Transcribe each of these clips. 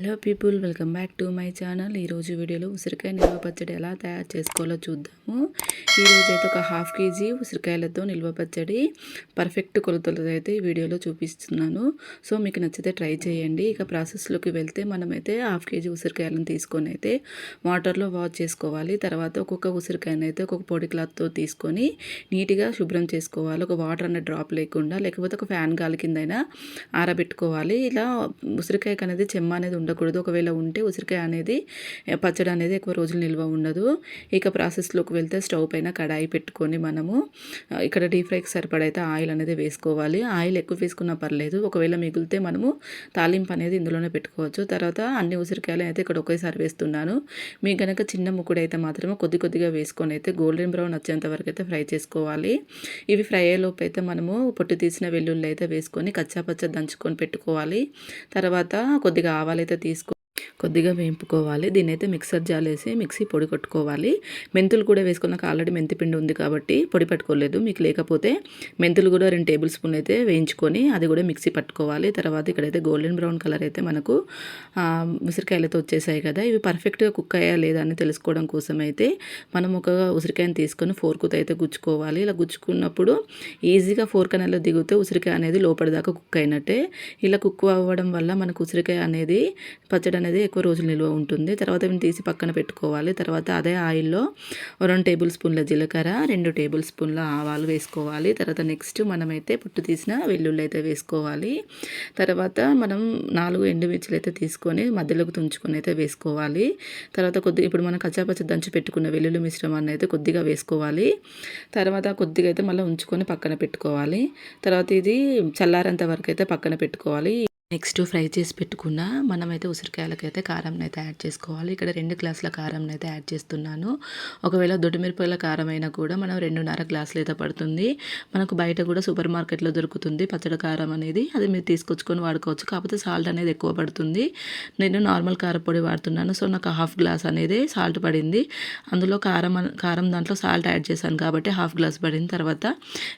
Hello people welcome back to my channel. ఈరోజు వీడియోలో ఉసిరికాయ నిల్వ పచ్చడి ఎలా తయారు చేసుకోవాలో చూద్దాము. ఈరోజు అయితే ఒక హాఫ్ కేజీ ఉసిరికాయలతో నిల్వ పచ్చడి పర్ఫెక్ట్ కొలతలతో అయితే ఈ వీడియోలో చూపిస్తున్నాను. సో మీకు నచ్చితే ట్రై చేయండి. ఇక ప్రాసెస్లోకి వెళ్తే మనమైతే హాఫ్ కేజీ ఉసిరికాయలను తీసుకొని అయితే వాటర్లో వాష్ చేసుకోవాలి. తర్వాత ఒక్కొక్క ఉసిరికాయను అయితే ఒక్కొక్క పొడి క్లాత్తో తీసుకొని నీట్గా శుభ్రం చేసుకోవాలి. ఒక వాటర్ అనే డ్రాప్ లేకుండా లేకపోతే ఒక ఫ్యాన్ గాలి కిందైనా ఆరబెట్టుకోవాలి. ఇలా ఉసిరికాయకు అనేది చెమ్మ అనేది ఉండకూడదు. ఒకవేళ ఉంటే ఉసిరికాయ అనేది పచ్చడి అనేది ఎక్కువ రోజులు నిల్వ ఉండదు. ఇక ప్రాసెస్లోకి వెళ్తే స్టవ్ పైన కడాయి పెట్టుకొని మనము ఇక్కడ డీప్ ఫ్రైకి సరిపడైతే ఆయిల్ అనేది వేసుకోవాలి. ఆయిల్ ఎక్కువ వేసుకున్నా పర్లేదు. ఒకవేళ మిగిలితే మనము తాలింపు అనేది ఇందులోనే పెట్టుకోవచ్చు. తర్వాత అన్ని ఉసిరికాయలు అయితే ఇక్కడ ఒకేసారి వేస్తున్నాను. మీకు కనుక చిన్న ముక్కుడు అయితే మాత్రమే కొద్ది కొద్దిగా వేసుకొని అయితే గోల్డెన్ బ్రౌన్ వచ్చేంత వరకు అయితే ఫ్రై చేసుకోవాలి. ఇవి ఫ్రై అయ్యేలోపు అయితే మనము పొట్టు తీసిన వెల్లుల్లి అయితే వేసుకొని కచ్చాపచ్చ దంచుకొని పెట్టుకోవాలి. తర్వాత కొద్దిగా ఆవాలు అయితే తీసుకో కొద్దిగా వేపుకోవాలి. దీని అయితే మిక్సర్ జాలేసి మిక్సీ పొడి కొట్టుకోవాలి. మెంతులు కూడా వేసుకున్నాక ఆల్రెడీ మెంతి పిండి ఉంది కాబట్టి పొడి పట్టుకోలేదు. మీకు లేకపోతే మెంతులు కూడా రెండు టేబుల్ స్పూన్ అయితే వేయించుకొని అది కూడా మిక్సీ పట్టుకోవాలి. తర్వాత ఇక్కడైతే గోల్డెన్ బ్రౌన్ కలర్ అయితే మనకు ఉసిరికాయలతో వచ్చేసాయి కదా. ఇవి పర్ఫెక్ట్గా కుక్ అయ్యా లేదా అని తెలుసుకోవడం కోసం అయితే మనం ఒక ఉసిరికాయని తీసుకొని ఫోర్కుతో అయితే గుచ్చుకోవాలి. ఇలా గుచ్చుకున్నప్పుడు ఈజీగా ఫోర్క్ అనేది దిగితే ఉసిరికాయ అనేది లోపలిదాకా కుక్ అయినట్టే. ఇలా కుక్ అవ్వడం వల్ల మనకు ఉసిరికాయ అనేది పచ్చడి అనేది ఎక్కువ రోజులు నిల్వ ఉంటుంది. తర్వాత మేము తీసి పక్కన పెట్టుకోవాలి. తర్వాత అదే ఆయిల్లో రెండు టేబుల్ స్పూన్ల జీలకర్ర రెండు టేబుల్ స్పూన్ల ఆవాలు వేసుకోవాలి. తర్వాత నెక్స్ట్ మనమైతే పుట్టు తీసిన వెల్లుల్లి అయితే వేసుకోవాలి. తర్వాత మనం నాలుగు ఎండుమిర్చిలు అయితే తీసుకొని మధ్యలోకి తుంచుకొని అయితే వేసుకోవాలి. తర్వాత కొద్దిగా ఇప్పుడు మనం కచ్చాపచ్చ దంచి పెట్టుకున్న వెల్లుల్లి మిశ్రమాన్ని అయితే కొద్దిగా వేసుకోవాలి. తర్వాత కొద్దిగా అయితే మళ్ళీ ఉంచుకొని పక్కన పెట్టుకోవాలి. తర్వాత ఇది చల్లారంత వరకు అయితే పక్కన పెట్టుకోవాలి. నెక్స్ట్ ఫ్రై చేసి పెట్టుకున్న మనమైతే ఉసిరికాయలకైతే కారం అయితే యాడ్ చేసుకోవాలి. ఇక్కడ రెండు గ్లాసుల కారం అయితే యాడ్ చేస్తున్నాను. ఒకవేళ దొడ్డుమిరపకాయల కారం అయినా కూడా మనం రెండున్నర గ్లాసులు అయితే పడుతుంది. మనకు బయట కూడా సూపర్ మార్కెట్లో దొరుకుతుంది పచ్చడి కారం అనేది. అది మీరు తీసుకొచ్చుకొని వాడుకోవచ్చు. కాకపోతే సాల్ట్ అనేది ఎక్కువ పడుతుంది. నేను నార్మల్ కారపొడి వాడుతున్నాను. సో నాకు హాఫ్ గ్లాస్ అనేది సాల్ట్ పడింది. అందులో కారం కారం దాంట్లో సాల్ట్ యాడ్ చేశాను కాబట్టి హాఫ్ గ్లాస్ పడిన తర్వాత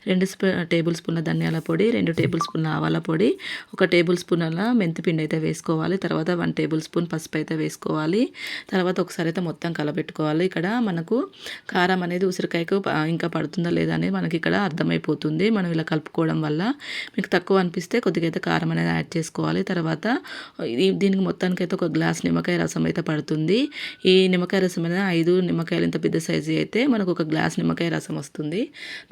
రెండు టేబుల్ స్పూన్ల ధనియాల పొడి రెండు టేబుల్ స్పూన్ల ఆవాల పొడి ఒక టేబుల్ స్పూన్ అలా మెంతిపిండి అయితే వేసుకోవాలి. తర్వాత వన్ టేబుల్ స్పూన్ పసుపు అయితే వేసుకోవాలి. తర్వాత ఒకసారి అయితే మొత్తం కలబెట్టుకోవాలి. ఇక్కడ మనకు కారం అనేది ఉసిరికాయకు ఇంకా పడుతుందా లేదా అనేది మనకి ఇక్కడ అర్థమైపోతుంది. మనం ఇలా కలుపుకోవడం వల్ల మీకు తక్కువ అనిపిస్తే కొద్దిగా అయితే కారం అనేది యాడ్ చేసుకోవాలి. తర్వాత దీనికి మొత్తానికి అయితే ఒక గ్లాస్ నిమ్మకాయ రసం అయితే పడుతుంది. ఈ నిమ్మకాయ రసం అనేది ఐదు నిమ్మకాయలు ఇంత పెద్ద సైజు అయితే మనకు ఒక గ్లాస్ నిమ్మకాయ రసం వస్తుంది.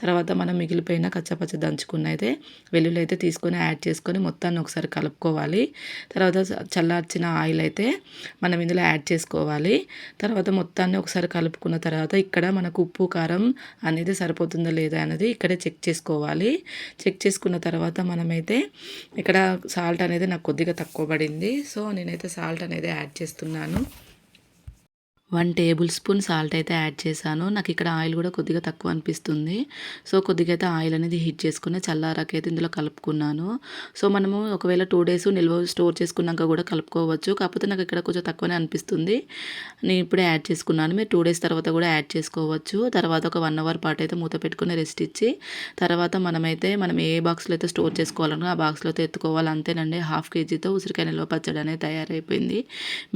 తర్వాత మనం మిగిలిపోయిన కచ్చపచ్చ దంచుకున్న అయితే వెల్లుల్లి అయితే తీసుకొని యాడ్ చేసుకొని మొత్తాన్ని ఒకసారి కలుపు కలుపుకోవాలి. తర్వాత చల్లార్చిన ఆయిల్ అయితే మనం ఇందులో యాడ్ చేసుకోవాలి. తర్వాత మొత్తాన్ని ఒకసారి కలుపుకున్న తర్వాత ఇక్కడ మనకు ఉప్పు కారం అనేది సరిపోతుందా లేదా అనేది ఇక్కడే చెక్ చేసుకోవాలి. చెక్ చేసుకున్న తర్వాత మనమైతే ఇక్కడ సాల్ట్ అనేది నాకు కొద్దిగా తక్కువ పడింది. సో నేనైతే సాల్ట్ అనేది యాడ్ చేస్తున్నాను. వన్ టేబుల్ స్పూన్ సాల్ట్ అయితే యాడ్ చేశాను. నాకు ఇక్కడ ఆయిల్ కూడా కొద్దిగా తక్కువ అనిపిస్తుంది. సో కొద్దిగా అయితే ఆయిల్ అనేది హీట్ చేసుకుని చల్లారాకైతే ఇందులో కలుపుకున్నాను. సో మనము ఒకవేళ టూ డేస్ నిల్వ స్టోర్ చేసుకున్నాక కూడా కలుపుకోవచ్చు. కాకపోతే నాకు ఇక్కడ కొంచెం తక్కువనే అనిపిస్తుంది. నేను ఇప్పుడే యాడ్ చేసుకున్నాను. మీరు టూ డేస్ తర్వాత కూడా యాడ్ చేసుకోవచ్చు. తర్వాత ఒక వన్ అవర్ పాటు అయితే మూత పెట్టుకుని రెస్ట్ ఇచ్చి తర్వాత మనమైతే మనం ఏ బాక్స్లో అయితే స్టోర్ చేసుకోవాలనో ఆ బాక్స్లో అయితే ఎత్తుకోవాలి. అంతేనండి. హాఫ్ కేజీతో ఉసిరికాయ నిల్వ పచ్చడి అనేది తయారైపోయింది.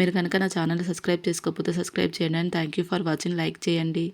మీరు కనుక నా ఛానల్ సబ్స్క్రైబ్ చేసుకోకపోతే సబ్స్క్రైబ్ సబ్స్క్రైబ్ చేయండి and thank you for watching. Like చేయండి.